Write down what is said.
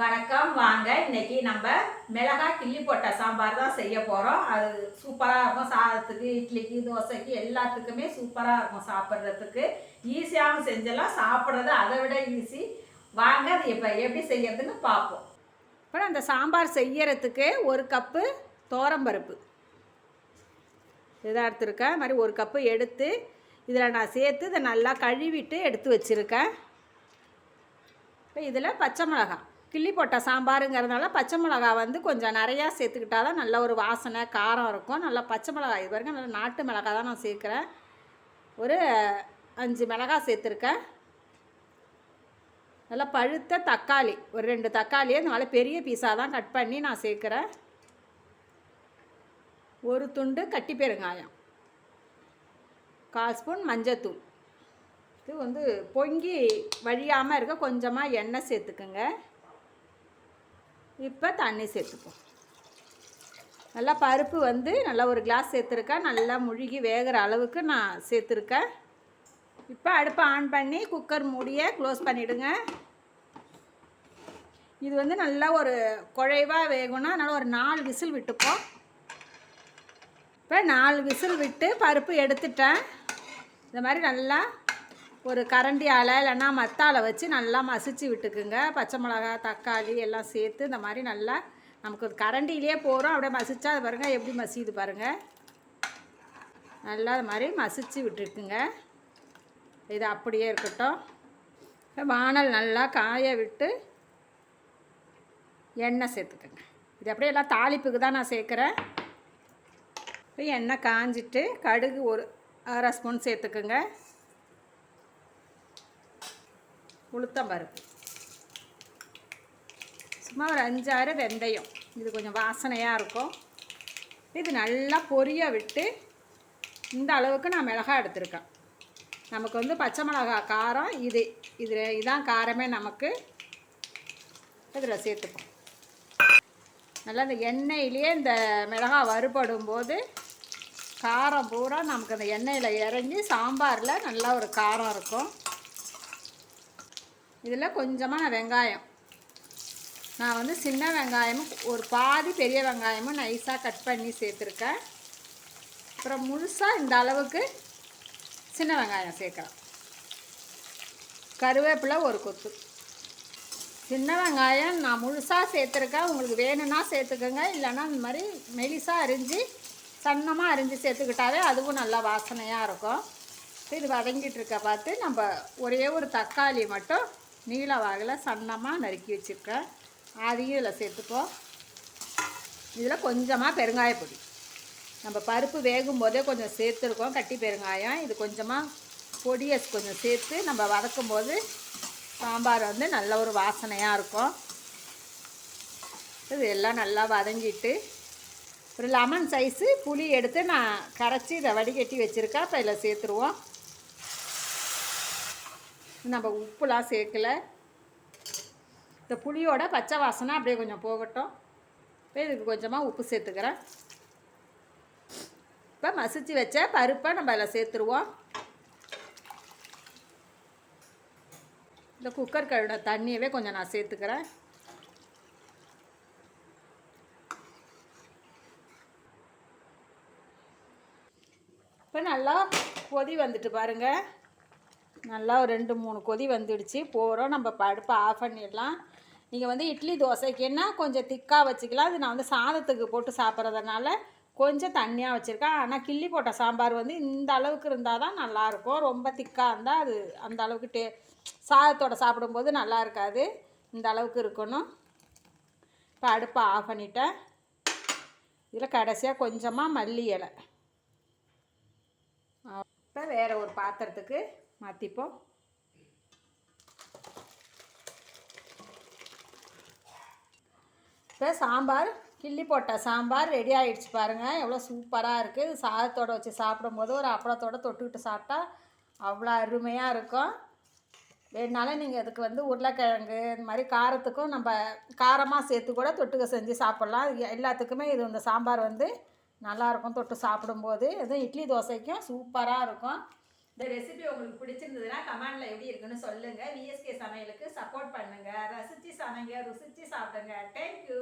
வணக்கம். வாங்க இன்னைக்கு நம்ம மிளகாய் கிள்ளி போட்ட சாம்பார் தான் செய்ய போகிறோம் அது சூப்பராக இருக்கும். சாதத்துக்கு இட்லிக்கு தோசைக்கு எல்லாத்துக்குமே சூப்பராக இருக்கும் சாப்பிட்றதுக்கு. ஈஸியாகவும் செஞ்சலாம் சாப்பிட்றது அதை விட ஈஸி. வாங்க அது இப்போ எப்படி செய்யறதுன்னு பார்ப்போம். இப்போ அந்த சாம்பார் செய்யறதுக்கு ஒரு கப்பு பருப்பு. இதாக எடுத்துருக்கேன். இது மாதிரி ஒரு கப்பு எடுத்து இதில் நான் சேர்த்து இதை நல்லா கழுவிட்டு எடுத்து வச்சுருக்கேன். இப்போ இதில் பச்சை மிளகாய். கிள்ளி போட்ட சாம்பாருங்கிறதுனால பச்சை மிளகாய் வந்து கொஞ்சம் நிறையா சேர்த்துக்கிட்டா தான் நல்ல ஒரு வாசனை காரம் இருக்கும். நல்லா பச்சை மிளகாய் இது வரைக்கும் நல்லா நாட்டு மிளகாய் தான் நான் சேர்க்குறேன். ஒரு அஞ்சு மிளகாய் சேர்த்துருக்கேன். நல்லா பழுத்த தக்காளி ஒரு ரெண்டு தக்காளியை நல்லா பெரிய பீஸாக தான் கட் பண்ணி நான் சேர்க்குறேன். ஒரு துண்டு கட்டி பெருங்காயம் கால் ஸ்பூன் மஞ்சத்தூள். இது வந்து பொங்கி வழியாமல் இருக்க கொஞ்சமாக எண்ணெய் சேர்த்துக்குங்க. இப்போ தண்ணி சேர்த்துப்போம். நல்லா பருப்பு வந்து நல்லா ஒரு கிளாஸ் சேர்த்துருக்கேன். நல்லா முழுகி வேகிற அளவுக்கு நான் சேர்த்துருக்கேன். இப்போ அடுப்பை ஆன் பண்ணி குக்கர் மூடியை க்ளோஸ் பண்ணிவிடுங்க இது வந்து நல்லா ஒரு குழைவாக வேகணும் நல்லா ஒரு நாலு விசில் விட்டுப்போம். இப்போ நாலு விசில் விட்டு பருப்பு எடுத்துட்டேன். இந்த மாதிரி நல்லா ஒரு கரண்டியால் இல்லைன்னா மத்தால வச்சு நல்லா மசிச்சு விட்டுக்குங்க. பச்சை மிளகா தக்காளி எல்லாம் சேர்த்து இந்த மாதிரி நல்லா நமக்கு ஒரு கரண்டியிலே போகிறோம் அப்படியே மசிச்சா அது பாருங்கள் எப்படி மசியுது பாருங்கள் நல்லா இது மாதிரி மசிச்சு விட்டுருக்குங்க இது அப்படியே இருக்கட்டும். வானல் நல்லா காய விட்டு எண்ணெய் சேர்த்துக்கோங்க. இது அப்படியே எல்லாம் தாளிப்புக்கு தான் நான் சேர்க்குறேன். இப்போ எண்ணெய் காஞ்சிட்டு கடுகு ஒரு அரை ஸ்பூன் சேர்த்துக்குங்க. உளுத்தம்பருப்பு சும்மா ஒரு அஞ்சாறு வெந்தயம். இது கொஞ்சம் வாசனையாக இருக்கும். இது நல்லா பொரிய விட்டு இந்த அளவுக்கு நான் மிளகாய் எடுத்திருக்கேன். நமக்கு வந்து பச்சை மிளகாய் காரம் இது. இது இதான் காரமே நமக்கு. இதில் சேர்த்துப்போம். நல்லா இந்த எண்ணெயிலேயே இந்த மிளகாய் வறுபடும் போது காரம் பூரா நமக்கு அந்த எண்ணெயில் இறங்கி சாம்பாரில் நல்லா ஒரு காரம் இருக்கும். இதில் கொஞ்சமாக நான் வெங்காயம். நான் வந்து சின்ன வெங்காயமும் ஒரு பாதி பெரிய வெங்காயமும் நைஸாக கட் பண்ணி சேர்த்துருக்கேன். அப்புறம் முழுசாக இந்த அளவுக்கு சின்ன வெங்காயம் சேர்க்குறேன் கருவேப்பிலை ஒரு கொத்து. சின்ன வெங்காயம் நான் முழுசாக சேர்த்துருக்கேன். உங்களுக்கு வேணும்னா சேர்த்துக்கோங்க. இல்லைன்னா இந்த மாதிரி மெலிசாக அரிஞ்சு சன்னமாக அரிஞ்சு சேர்த்துக்கிட்டாவே அதுவும் நல்லா வாசனையாக இருக்கும். இது வதங்கிட்டு இருக்க பார்த்து நம்ம ஒரே ஒரு தக்காளி மட்டும் நீல வாகில் சன்னமாக நறுக்கி வச்சுருக்கேன். அதையும் இதில் சேர்த்துப்போம் இதில் கொஞ்சமாக பெருங்காய பொடி. நம்ம பருப்பு வேகும் போதே கொஞ்சம் சேர்த்துருக்கோம். கட்டி பெருங்காயம். இது கொஞ்சமாக பொடியை கொஞ்சம் சேர்த்து நம்ம வதக்கும் போது சாம்பார் வந்து நல்ல ஒரு வாசனையாக இருக்கும். இது எல்லாம் நல்லா வதங்கிட்டு ஒரு லெமன் சைஸு புளி எடுத்து நான் கரைச்சி இதை வடிகட்டி வச்சுருக்கேன். இப்போ இதில் சேர்த்துருவோம். நம்ம உப்புலாம் சேர்க்கல. இந்த புளியோட பச்சை வாசனை அப்படியே கொஞ்சம் போகட்டும். இப்போ இதுக்கு கொஞ்சமாக உப்பு சேர்த்துக்கிறேன். இப்போ மசிச்சு வச்ச பருப்பை நம்ம அதில் சேர்த்துருவோம். இந்த குக்கர் கழுவின தண்ணியவே கொஞ்சம் நான் சேர்த்துக்கிறேன். இப்போ நல்லா கொதி வந்துட்டு பாருங்கள் நல்லா ஒரு ரெண்டு மூணு கொதி வந்துடுச்சு. போகிறோம் நம்ம படுப்பை ஆஃப் பண்ணிடலாம். நீங்கள் வந்து இட்லி தோசைக்குன்னா கொஞ்சம் திக்காக வச்சுக்கலாம். அது நான் வந்து சாதத்துக்கு போட்டு சாப்பிட்றதுனால கொஞ்சம் தண்ணியாக வச்சுருக்கேன். ஆனால் கிள்ளி போட்ட சாம்பார் வந்து இந்த அளவுக்கு இருந்தால் தான் நல்லாயிருக்கும் ரொம்ப திக்காக இருந்தால் அது அந்த அளவுக்கு டே சாதத்தோட சாப்பிடும்போது நல்லா இருக்காது. இந்த அளவுக்கு இருக்கணும். இப்போ அடுப்பை ஆஃப் பண்ணிட்டேன். இதில் கடைசியாக கொஞ்சமாக மல்லி இலை. இப்போ வேறு ஒரு பாத்திரத்துக்கு மாற்றிப்போம் இப்போ சாம்பார் கிள்ளி போட்ட சாம்பார் ரெடி ஆகிடுச்சு பாருங்கள் எவ்வளோ சூப்பராக இருக்குது சாதத்தோடு வச்சு சாப்பிடும்போது ஒரு அப்பளத்தோடு தொட்டுக்கிட்டு சாப்பிட்டா அவ்வளோ அருமையாக இருக்கும். வேணுனாலும் நீங்கள் இதுக்கு வந்து உருளைக்கிழங்கு இந்த மாதிரி காரத்துக்கும் நம்ம காரமாக சேர்த்து கூட தொட்டுக்க செஞ்சு சாப்பிட்லாம். எல்லாத்துக்குமே இது இந்த சாம்பார் வந்து நல்லாயிருக்கும் தொட்டு சாப்பிடும்போது. எதுவும் இட்லி தோசைக்கும் சூப்பராக இருக்கும். இந்த ரெசிபி உங்களுக்கு பிடிச்சிருந்ததுன்னா கமெண்டில் எப்படி இருக்குன்னு சொல்லுங்கள் விஎஸ்கே சமையலுக்கு சப்போர்ட் பண்ணுங்கள் ரசித்து சமைங்க ருசித்து சாப்பிடுங்க. தேங்க்யூ